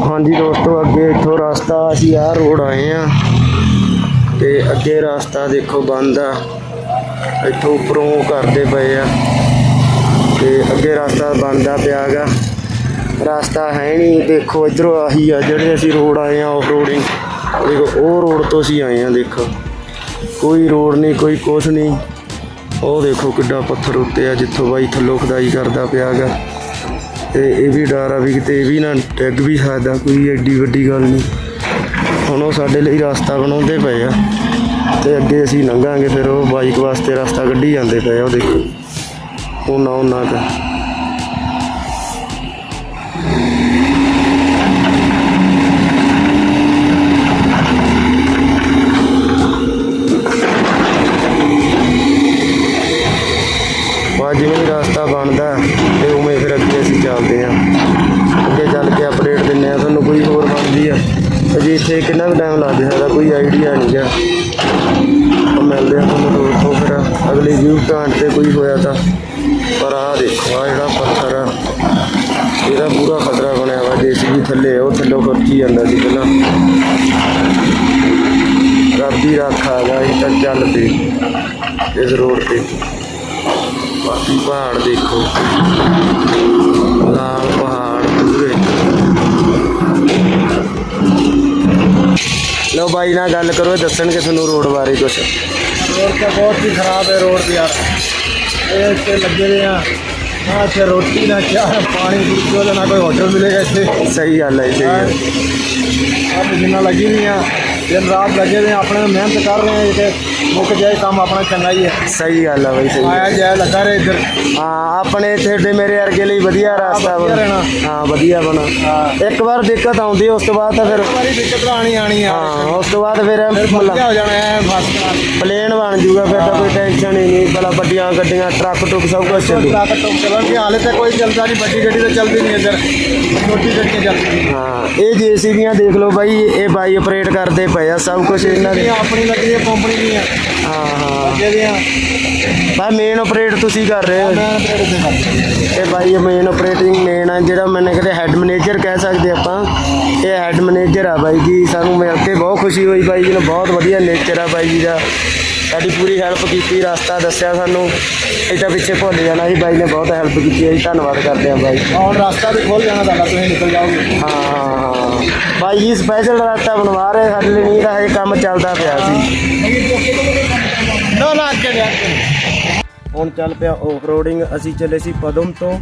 ਹਾਂਜੀ ਦੋਸਤੋ, ਅੱਗੇ ਇੱਥੋਂ ਰਸਤਾ ਅਸੀਂ ਆਹ ਰੋਡ ਆਏ ਆ ਤੇ ਅੱਗੇ ਰਸਤਾ ਦੇਖੋ ਬੰਦ ਆ। ਇੱਥੋਂ ਉੱਪਰੋਂ ਕਰਦੇ ਪਏ ਆ ਤੇ ਅੱਗੇ ਰਸਤਾ ਬੰਦਾ ਪਿਆਗਾ ਰਸਤਾ ਹੈ ਨਹੀਂ, ਦੇਖੋ ਇਧਰੋਂ ਆਹੀ ਆ, ਜਿਹੜੇ ਅਸੀਂ ਰੋਡ ਆਏ ਆ ਆਫ ਰੋਡਿੰਗ ਦੇਖੋ, ਉਹ ਰੋਡ ਤੋਂ ਅਸੀਂ ਆਏ ਆ ਦੇਖੋ। ਕੋਈ ਰੋਡ ਨਹੀਂ, ਕੋਈ ਕੁਛ ਨਹੀਂ। ਉਹ ਦੇਖੋ ਕਿੱਡਾ ਪੱਥਰ ਉੱਤੇ ਆ, ਜਿੱਥੋਂ ਬਾਈ ਥੱਲੋਂ ਖਦਾਈ ਕਰਦਾ ਪਿਆਗਾ ਤੇ ਇਹ ਵੀ ਡਰ ਆ ਵੀ ਕਿਤੇ ਇਹ ਵੀ ਨਾ ਡਿੱਗ ਵੀ ਸਕਦਾ, ਕੋਈ ਐਡੀ ਵੱਡੀ ਗੱਲ ਨਹੀਂ। ਹੁਣ ਉਹ ਸਾਡੇ ਲਈ ਰਸਤਾ ਬਣਾਉਂਦੇ ਪਏ ਆ ਤੇ ਅੱਗੇ ਅਸੀਂ ਲੰਘਾਂਗੇ, ਫਿਰ ਉਹ ਬਾਈਕ ਵਾਸਤੇ ਰਸਤਾ ਕੱਢੀ ਜਾਂਦੇ ਪਏ ਆ ਉਹ ਦੇਖੋ ਉਹਨਾਂ ਉਹਨਾਂ ਦਾ। ਬਾ ਜਿਵੇਂ ਰਸਤਾ ਬਣਦਾ ਤੇ ਫਿਰ ਅੱਗੇ ਚੱਲਦੇ ਹਾਂ ਅੱਗੇ ਚੱਲ ਕੇ ਅਪਡੇਟ ਦਿੰਨੇ ਆ, ਤੁਹਾਨੂੰ ਕੋਈ ਹੋਰ ਬਣਦੀ ਆ। ਅਜੇ ਇੱਥੇ ਕਿੰਨਾ ਕੁ ਟਾਈਮ ਲੱਗ ਸਕਦਾ, ਕੋਈ ਆਈਡੀਆ ਨਹੀਂ ਗਾ। ਮਿਲਦੇ ਆ ਤੁਹਾਨੂੰ ਰੋਡ ਤੋਂ ਫਿਰ, ਅਗਲੇ ਵਿਊ ਪੁਆਇੰਟ ਤੇ ਕੋਈ ਹੋਇਆ ਤਾਂ। ਪਰ ਆਹ ਦੇਖੋ ਆ ਜਿਹੜਾ ਪੱਥਰ ਆ, ਇਹਦਾ ਪੂਰਾ ਖਤਰਾ ਬਣਿਆ ਵਾ ਜੇਸੀਬੀ ਥੱਲੇ ਉਹ ਥੱਲੋਂ ਖਰਚੀ ਜਾਂਦਾ ਸੀ ਪਹਿਲਾਂ। ਰੱਬੀ ਰੱਖਾ ਗਾ ਅਸੀਂ ਤਾਂ ਚੱਲ ਪਏ ਇਸ ਰੋਡ ਤੇ। ਬਾਕੀ ਪਹਾੜ ਦੇਖੋ। ਲਾਲ ਪਹਾੜ ਪੂਰੇ। ਲਓ ਬਾਈ ਨਾਲ ਗੱਲ ਕਰੋ ਦੱਸਣਗੇ ਤੁਹਾਨੂੰ ਰੋਡ ਬਾਰੇ ਕੁਛ। ਰੋਡ ਤਾਂ ਬਹੁਤ ਹੀ ਖਰਾਬ ਹੈ ਰੋਡ ਯਾਰ। ਇਹ ਇੱਥੇ ਲੱਗੇ ਰਹੇ ਆ। ਨਾ ਇੱਥੇ ਰੋਟੀ ਨਾ ਚਾਹ ਪਾਣੀ ਬਿਲਕੁਲ ਨਾ ਕੋਈ ਹੋਟਲ ਮਿਲੇਗਾ ਇੱਥੇ। ਸਹੀ ਗੱਲ ਹੈ ਸਹੀ ਗੱਲ। ਆਪ ਜਿੰਨਾ ਲੱਗੀ ਨਹੀਂ ਆ ਦਿਨ ਰਾਤ ਲੱਗੇ ਨੇ ਆਪਣੇ ਮਿਹਨਤ ਕਰ ਰਹੇ ਆ ਇੱਥੇ। ਮੁੱਖ ਜਾਏ ਕੰਮ ਆਪਣਾ ਚੰਗਾ ਹੀ ਹੈ। ਸਹੀ ਗੱਲ ਆ ਬਈ ਸਹੀ ਆਇਆ ਜਾਇਆ ਲੱਗਾ ਰਹੇ ਇੱਧਰ। ਹਾਂ ਆਪਣੇ ਇੱਥੇ ਤੇ ਮੇਰੇ ਵਰਗੇ ਲਈ ਵਧੀਆ ਰਾਸਤਾ ਬਣ। ਹਾਂ ਵਧੀਆ ਬਣਾ। ਇੱਕ ਵਾਰ ਦਿੱਕਤ ਆਉਂਦੀ ਉਸ ਤੋਂ ਬਾਅਦ ਫਿਰ ਉਸ ਤੋਂ ਬਾਅਦ ਫਿਰ ਪਲੇਨ ਬਣ ਜੂਗਾ ਫਿਰ ਤਾਂ ਕੋਈ ਟੈਨਸ਼ਨ ਨਹੀਂ। ਭਲਾ ਵੱਡੀਆਂ ਗੱਡੀਆਂ ਟਰੱਕ ਟੁੱਕ ਸਭ ਕੁਝ ਚੱਲੂ। ਰਾਤ ਟੋਕ ਚਲਾਂਗੇ ਹਾਲੇ ਤਾਂ ਕੋਈ ਚੱਲਦਾ ਨਹੀਂ ਵੱਡੀ ਗੱਡੀ ਤਾਂ ਚੱਲਦੀ ਨਹੀਂ ਇੱਧਰ। ਛੋਟੀ ਗੱਡੀਆਂ ਚੱਲਦੀ ਹਾਂ ਇਹ ਜੀਸੀਬੀਆਂ ਦੇਖ ਲਓ ਬਾਈ ਇਹ ਬਾਈ ਆਪਰੇਟ ਕਰਦੇ ਪਏ ਆ ਸਭ ਕੁਝ ਇਹਨਾਂ ਦੇ। ਆਪਣੀ ਲੱਗੀ ਹੈ ਕੰਪਨੀ ਦੀ ਹੈ ਹਾਂ। ਅੱਗੇ ਦੀਆਂ ਮੇਨ ਆਪਰੇਟ ਤੁਸੀਂ ਕਰ ਰਹੇ ਹੋ। ਮੈਂ ਆਪਰੇਟ ਤੇ ਕਰ ਇਹ ਭਾਈ ਮੇਨ ਆਪਰੇਟਿੰਗ ਮੇਨ ਆ, ਜਿਹੜਾ ਮੈਨੇ ਕਹਿੰਦੇ ਹੈਡ ਮੈਨੇਜਰ ਕਹਿ ਸਕਦੇ ਆਪਾਂ। ਇਹ ਹੈਡ ਮੈਨੇਜਰ ਆ ਬਾਈ ਜੀ, ਸਾਨੂੰ ਮਿਲ ਕੇ ਬਹੁਤ ਖੁਸ਼ੀ ਹੋਈ ਬਾਈ ਜੀ ਨੂੰ, ਬਹੁਤ ਵਧੀਆ ਨੇਚਰ ਆ ਬਾਈ ਜੀ ਦਾ। ਸਾਡੀ ਪੂਰੀ ਹੈਲਪ ਕੀਤੀ ਰਸਤਾ ਦੱਸਿਆ ਸਾਨੂੰ। ਇਹ ਤਾਂ ਪਿੱਛੇ ਭੁੱਲ ਜਾਣਾ ਸੀ ਬਾਈ ਨੇ ਬਹੁਤ ਹੈਲਪ ਕੀਤੀ ਹੈ ਧੰਨਵਾਦ ਕਰਦੇ ਹਾਂ ਬਾਈ। ਔਰ ਰਸਤਾ ਵੀ ਖੁੱਲ ਜਾਣਾ ਤੁਹਾਡਾ ਤੁਸੀਂ ਨਿਕਲ ਜਾਓਗੇ। ਹਾਂ ਹਾਂ ਬਾਈ ਜੀ ਸਪੈਸ਼ਲ ਰਸਤਾ ਬਣਵਾ ਰਹੇ ਸਾਡੇ ਲਈ ਨਹੀਂ ਤਾਂ ਕੰਮ ਚੱਲਦਾ ਪਿਆ ਸੀ। ਨਾ ਨਾ ਅੱਗੇ ਨਹੀਂ ਅੱਗੇ ਹੁਣ ਚੱਲ ਪਿਆ ਆਫ ਰੋਡਿੰਗ ਅਸੀਂ ਚੱਲੇ ਸੀ ਪਦਮ ਤੋਂ।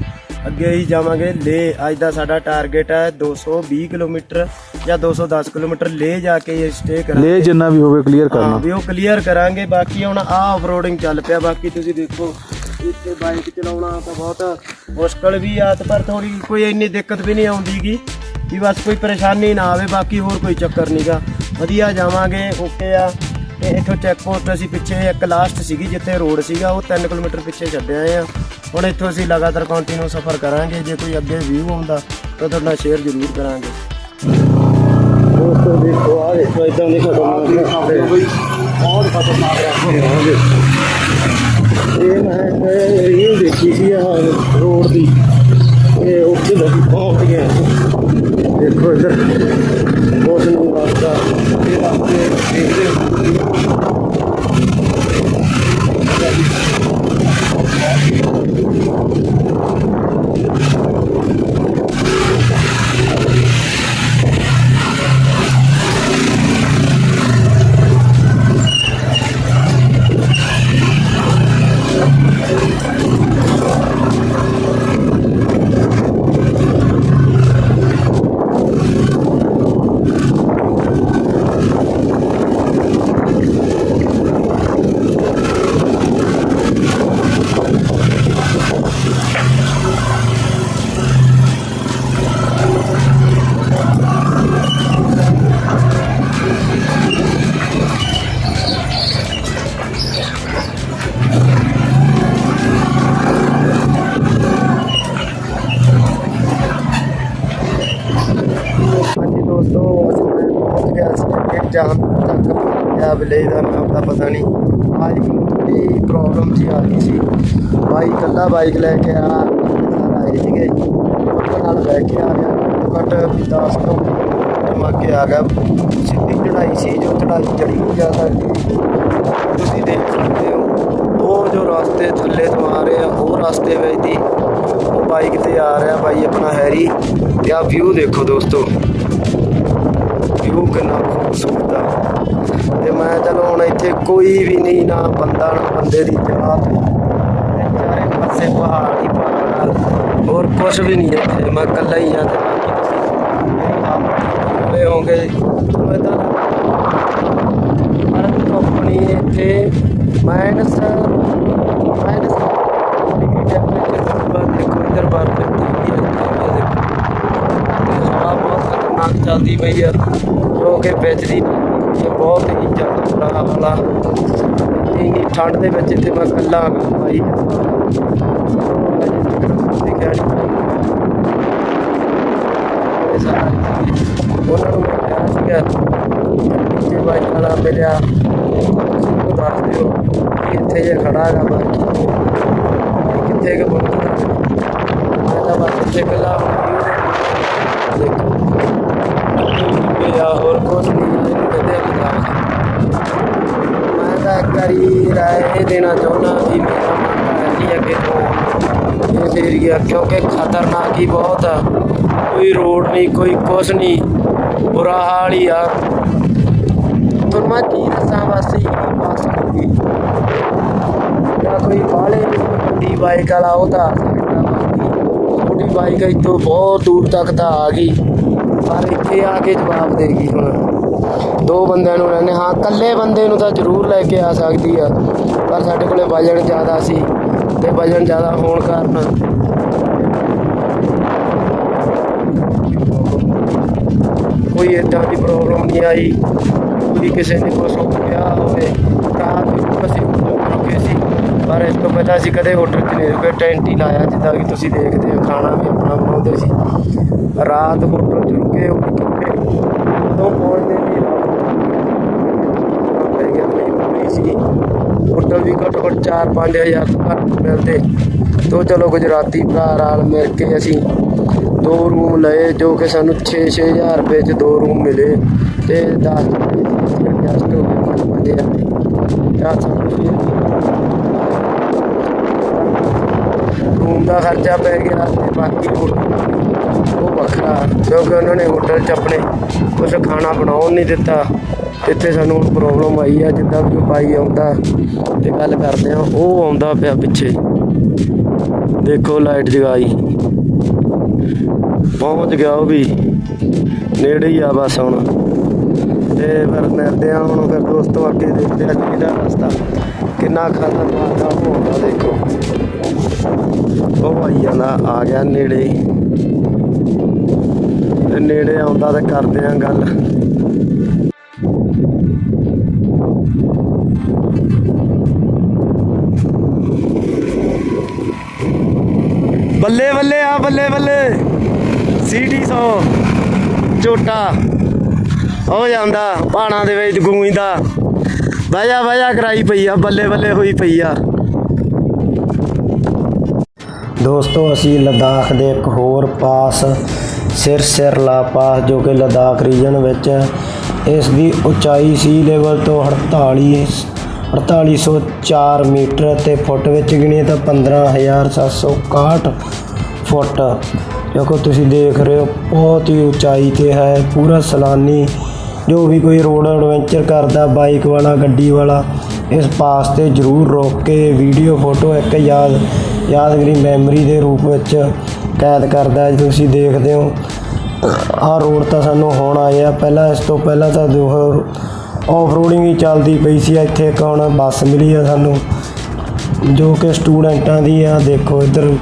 ਅੱਗੇ ਹੀ ਜਾਵਾਂਗੇ ਲੇ ਅੱਜ ਦਾ ਸਾਡਾ ਟਾਰਗੇਟ ਹੈ 220 ਕਿਲੋਮੀਟਰ ਜਾਂ 210 ਕਿਲੋਮੀਟਰ। ਲੇ ਜਾ ਕੇ ਸਟੇ ਕਰਾਂਗੇ। ਲੈ ਜਿੰਨਾ ਵੀ ਹੋਵੇ ਕਲੀਅਰ ਕਰਨਾ। ਵੀ ਉਹ ਕਲੀਅਰ ਕਰਾਂਗੇ। ਬਾਕੀ ਹੁਣ ਆ ਆਫ ਰੋਡਿੰਗ ਚੱਲ ਪਿਆ। ਬਾਕੀ ਤੁਸੀਂ ਦੇਖੋ ਇੱਥੇ ਬਾਈਕ ਚਲਾਉਣਾ ਤਾਂ ਬਹੁਤ ਮੁਸ਼ਕਲ ਵੀ ਆ ਤੇ ਪਰ ਥੋੜੀ ਕੋਈ ਇੰਨੀ ਦਿੱਕਤ ਵੀ ਨਹੀਂ ਆਉਂਦੀਗੀ ਵੀ ਬਸ ਕੋਈ ਪਰੇਸ਼ਾਨੀ ਨਾ ਆਵੇ। ਬਾਕੀ ਹੋਰ ਕੋਈ ਚੱਕਰ ਨਹੀਂਗਾ ਵਧੀਆ ਜਾਵਾਂਗੇ ਓਕੇ ਆ। ਤੇ ਇੱਥੋਂ ਚੈੱਕ ਪੋਸਟ ਅਸੀਂ ਪਿੱਛੇ ਇੱਕ ਲਾਸਟ ਸੀਗੀ ਜਿੱਥੇ ਰੋਡ ਸੀਗਾ, ਉਹ 3 ਕਿਲੋਮੀਟਰ ਪਿੱਛੇ ਛੱਡਿਆ ਆਏ ਆ। ਹੁਣ ਇੱਥੋਂ ਅਸੀਂ ਲਗਾਤਾਰ ਕੰਟੀਨਿਊ ਸਫ਼ਰ ਕਰਾਂਗੇ, ਜੇ ਕੋਈ ਅੱਗੇ ਵੀਊ ਆਉਂਦਾ, ਤਾਂ ਤੁਹਾਡਾ ਸ਼ੇਅਰ ਜ਼ਰੂਰ ਕਰਾਂਗੇ। ਦੋਸਤੋ, ਦੇਖੋ ਆ ਦੀ ਇਹ ਮੈਂ ਰੀਲ ਦੇਖੀ ਸੀ ਆ ਰੋਡ ਦੀ। ਇਹ ਉੱਥੇ ਦਾ ਨੂੰ ਰਸਤਾ ਇਹ ਰਸਤੇ ਦੇਖਦੇ ਹੋ ਪਹੁੰਚਿਆ ਵਿਲੇਜ ਦਾ ਨਾਮ ਦਾ ਪਤਾ ਨਹੀਂ। ਬਾਈਕ ਨੂੰ ਥੋੜੀ ਪ੍ਰੋਬਲਮ ਸੀ ਆ ਗਈ ਸੀ। ਬਾਈ ਇਕੱਲਾ ਬਾਈਕ ਲੈ ਕੇ ਆ ਸਾਰਾ ਆਏ ਸੀਗੇ? ਉਹਨਾਂ ਨਾਲ ਲੈ ਕੇ ਆ ਗਿਆ ਘੱਟ 10 ਤੋਂ ਮੈਂ ਅੱਗੇ ਆ ਗਿਆ। ਸਿੱਧੀ ਚੜਾਈ ਸੀ, ਜੋ ਚੜਾਈ ਚੜੀ ਨਹੀਂ ਜਾ ਸਕਦੀ ਤੁਸੀਂ ਦੇਖ ਸਕਦੇ ਹੋ, ਉਹ ਜੋ ਰਸਤੇ ਥੱਲੇ ਤੋਂ ਆ ਰਹੇ ਆ, ਉਹ ਰਸਤੇ ਵਿੱਚ ਦੀ ਉਹ ਬਾਈਕ ਤੇ ਆ ਰਿਹਾ ਬਾਈ ਆਪਣਾ ਹੈਰੀ। ਤੇ ਆ ਵਿਊ ਦੇਖੋ ਦੋਸਤੋ। ਵਿਊ ਕਿੰਨਾ ਖੂਬਸੂਰਤ ਆ। ਤੇ ਮੈਂ ਚਲੋ ਹੁਣ ਇੱਥੇ ਕੋਈ ਵੀ ਨਹੀਂ ਨਾ ਬੰਦਾ ਨਾ ਬੰਦੇ ਦੀ ਜਾਤ ਤੇ ਚਾਰੇ ਪਾਸੇ ਪਹਾੜ ਹੀ ਪਹਾੜ ਆ। ਹੋਰ ਕੁਝ ਵੀ ਨਹੀਂ ਇੱਥੇ ਮੈਂ ਇਕੱਲਾ ਹੀ ਆ ਤੇ ਬਾਕੀ ਤੁਸੀਂ ਹੋਏ ਹੋਗੇ ਤੁਹਾਨੂੰ ਏਦਾਂ ਪਰ ਕੰਪਨੀ ਇੱਥੇ ਮਾਈਨਸ ਮਾਈਨਸ ਡਿਗਰੀ ਟੈਂਪਰੇਚਰ ਪਰ ਦੇਖੋ ਇਧਰ ਬਾਹਰ ਪੈਂਦੀ ਹੈ ਦੇਖੋ ਤੇ ਹਵਾ ਬਹੁਤ ਖਤਰਨਾਕ ਚੱਲਦੀ ਪਈ ਆ ਜੋ ਕਿ ਵਿੱਚ ਦੀ ਇਹ ਬਹੁਤ ਹੀ ਜ਼ਿਆਦਾ ਬੁਰਾ ਹਾਲ ਆ ਇੰਨੀ ਠੰਡ ਦੇ ਵਿੱਚ ਇੱਥੇ ਮੈਂ ਇਕੱਲਾ ਆ ਭਾਈ ਦੇਖਿਆ ਨਹੀਂ ਸਾਰਾ ਉਹਨਾਂ ਨੂੰ ਮੈਂ ਕਿਹਾ ਸੀਗਾ ਨੀਚੇ ਬਾਈਕ ਵਾਲਾ ਮਿਲਿਆ। ਤੁਸੀਂ ਮੈਨੂੰ ਦੱਸ ਦਿਓ ਕਿ ਇੱਥੇ ਜੇ ਖੜਾ ਹੈਗਾ ਬਾਕੀ ਕਿੱਥੇ ਕਿ ਪਹੁੰਚਣਾ। ਮੈਂ ਤਾਂ ਬਸ ਇੱਥੇ ਇਕੱਲਾ ਦੇਖੋ। ਮੇਰਾ ਹੋਰ ਕੁਝ ਨਹੀਂ ਇਹਨੂੰ ਕਹਿੰਦੇ ਆ ਪੰਜਾਬ ਮੈਂ ਤਾਂ ਇੱਕ ਵਾਰੀ ਰਾਏ ਇਹ ਦੇਣਾ ਚਾਹੁੰਦਾ ਵੀ ਮੇਰਾ ਮਨ ਹੈ ਨਹੀਂ ਅੱਗੇ ਤੋਂ ਇਸ ਏਰੀਆ ਕਿਉਂਕਿ ਖਤਰਨਾਕ ਹੀ ਬਹੁਤ ਆ ਕੋਈ ਰੋਡ ਨਹੀਂ ਕੋਈ ਕੁਛ ਨਹੀਂ ਬੁਰਾ ਹਾਲ ਹੀ ਆ ਤੁਹਾਨੂੰ ਮੈਂ ਕੀ ਦੱਸਾਂ ਬਸ ਇਹ ਬਸ ਹੋਊਗੀ ਜਾਂ ਕੋਈ ਬਾਹਲੇ ਵੱਡੀ ਬਾਈਕ ਵਾਲਾ ਉਹ ਤਾਂ ਆ ਸਕਦਾ ਬਾਕੀ ਛੋਟੀ ਬਾਈਕ ਇੱਥੋਂ ਆ ਕੇ ਜਵਾਬ ਦੇਗੀ ਹੁਣ। ਦੋ ਬੰਦਿਆਂ ਨੂੰ ਲੈਣੇ ਹਾਂ, ਇਕੱਲੇ ਬੰਦੇ ਨੂੰ ਤਾਂ ਜ਼ਰੂਰ ਲੈ ਕੇ ਆ ਸਕਦੀ ਆ, ਪਰ ਸਾਡੇ ਕੋਲੇ ਵਜਨ ਜ਼ਿਆਦਾ ਸੀ ਤੇ ਵਜਨ ਜ਼ਿਆਦਾ ਹੋਣ ਕਾਰਨ ਕੋਈ ਏਦਾਂ ਦੀ ਪ੍ਰੋਬਲਮ ਨਹੀਂ ਆਈ, ਕੋਈ ਕਿਸੇ ਨੇ ਕੁਛ ਹੋ ਗਿਆ ਹੋਵੇ ਰਾਤ ਨੂੰ ਅਸੀਂ ਹੋਟਲ ਰੁਕੇ ਸੀ ਪਰ ਇਸ ਤੋਂ ਪਹਿਲਾਂ ਅਸੀਂ ਕਦੇ ਹੋਟਲ 'ਚ ਨਹੀਂ ਰੁਕੇ ਟੈਂਟ ਹੀ ਲਾਇਆ, ਜਿੱਦਾਂ ਕਿ ਤੁਸੀਂ ਦੇਖਦੇ ਹੋ, ਖਾਣਾ ਵੀ ਆਪਣਾ ਬਣਾਉਂਦੇ ਸੀ। ਰਾਤ ਹੋਟਲ 'ਚ ਰੁਕੇ ਉਹ ਕਿਉਂਕਿ ਉਦੋਂ ਪਹੁੰਚਦੇ ਵੀ ਪੈ ਗਿਆ ਮਜਬੂਰੀ ਸੀ ਹੋਟਲ ਵੀ ਘੱਟੋ ਘੱਟ 4-5000 ਤੋਂ ਘੱਟ ਮਿਲਦੇ। ਤੋ ਚਲੋ ਗੁਜਰਾਤੀ ਭਰਾ ਨਾਲ ਮਿਲ ਕੇ ਅਸੀਂ ਦੋ ਰੂਮ ਲਏ, ਜੋ ਕਿ ਸਾਨੂੰ 6-6000 ਰੁਪਏ 'ਚ ਦੋ ਰੂਮ ਮਿਲੇ। ਤੇ 10 ਰੁਪਏ ਅਸੀਂ ਐਡਜਸਟ ਹੋ ਗਏ 5-5000 ਜਾਂ ਸਾਨੂੰ ਰੂਮ ਦਾ ਖਰਚਾ ਪੈ ਗਿਆ, ਤੇ ਬਾਕੀ ਹੋਟਲ ਉਹ ਵੱਖਰਾ। ਕਿਉਂਕਿ ਉਹਨਾਂ ਨੇ ਹੋਟਲ 'ਚ ਆਪਣੇ ਕੁਝ ਖਾਣਾ ਬਣਾਉਣ ਨਹੀਂ ਦਿੱਤਾ ਇੱਥੇ ਸਾਨੂੰ ਹੁਣ ਪ੍ਰੋਬਲਮ ਆਈ ਆ, ਜਿੱਦਾਂ ਵੀ ਉਹ ਬਾਈ ਆਉਂਦਾ ਤੇ ਗੱਲ ਕਰਦੇ ਆ, ਉਹ ਆਉਂਦਾ ਪਿਆ ਪਿੱਛੇ। ਦੇਖੋ ਲਾਈਟ ਜਗਾਈ। ਪਹੁੰਚ ਗਿਆ ਉਹ ਵੀ। ਨੇੜੇ ਹੀ ਆ ਬਸ ਹੁਣ। ਤੇ ਫਿਰ ਮਿਲਦੇ ਆ ਹੁਣ ਫਿਰ ਦੋਸਤੋ ਅੱਗੇ ਦੇਖਦੇ ਆ ਕਿ ਇਹਦਾ ਰਸਤਾ। ਕਿੰਨਾ ਖਤਰਨਾਕ ਆ ਉਹ ਆਉਂਦਾ ਦੇਖੋ। ਉਹ ਭਾਈ ਆ ਗਿਆ ਨੇੜੇ ਤੇ ਨੇੜੇ ਆਉਂਦਾ ਤੇ ਕਰਦੇ ਆ ਗੱਲ। ਬੱਲੇ ਬੱਲੇ ਆ, ਬੱਲੇ ਬੱਲੇ। ਸੀਟੀ 100 ਝੋਟਾ। ਹੋ ਜਾਂਦਾ ਪਹਾੜਾਂ ਦੇ ਵਿੱਚ ਗੂੰਜਦਾ। ਵਾਜਾ ਵਾਜਾ ਕਰਾਈ ਪਈ ਆ, ਬੱਲੇ ਬੱਲੇ ਹੋਈ ਪਈ ਆ। ਦੋਸਤੋ, ਅਸੀਂ ਲਦਾਖ ਦੇ ਇੱਕ ਹੋਰ ਪਾਸ ਸਿਰ ਸਿਰਲਾ ਪਾਸ ਜੋ ਕਿ ਲਦਾਖ ਰੀਜਨ ਵਿੱਚ ਹੈ। ਇਸ ਦੀ ਉਚਾਈ ਸੀ ਲੈਵਲ ਤੋਂ 48 4804 ਮੀਟਰ ਤੇ ਫੁੱਟ ਵਿੱਚ ਗਿਣੀ ਤਾਂ 15761 ਫੁੱਟ, ਜੋ ਕਿ ਤੁਸੀਂ ਦੇਖ ਰਹੇ ਹੋ, ਬਹੁਤ ਹੀ ਉਚਾਈ ਤੇ ਹੈ, ਪੂਰਾ ਸਲਾਨੀ, ਜੋ ਵੀ ਕੋਈ ਰੋਡ ਐਡਵੈਂਚਰ ਕਰਦਾ ਬਾਈਕ ਵਾਲਾ, ਗੱਡੀ ਵਾਲਾ, ਇਸ ਪਾਸ ਤੇ ਜ਼ਰੂਰ ਰੋਕ ਕੇ ਵੀਡੀਓ ਫੋਟੋ ਇੱਕ ਯਾਦ ਯਾਦਗਰੀ ਮੈਮਰੀ ਦੇ ਰੂਪ ਵਿੱਚ ਕੈਦ ਕਰਦਾ ਹੈ ਤੁਸੀਂ ਦੇਖਦੇ ਹੋ। ਆਹ ਰੋਡ ਤਾਂ ਸਾਨੂੰ ਹੁਣ ਆਏ ਆ। ਪਹਿਲਾਂ ਇਸ ਤੋਂ ਪਹਿਲਾਂ ਤਾਂ ਦੋ ਆਫ ਰੋਡਿੰਗ ਹੀ ਚੱਲਦੀ ਪਈ ਸੀ। ਇੱਥੇ ਇੱਕ ਹੁਣ ਬੱਸ ਮਿਲੀ ਆ ਸਾਨੂੰ, ਜੋ ਕਿ ਸਟੂਡੈਂਟਾਂ ਦੀ ਆ। ਦੇਖੋ ਇੱਧਰ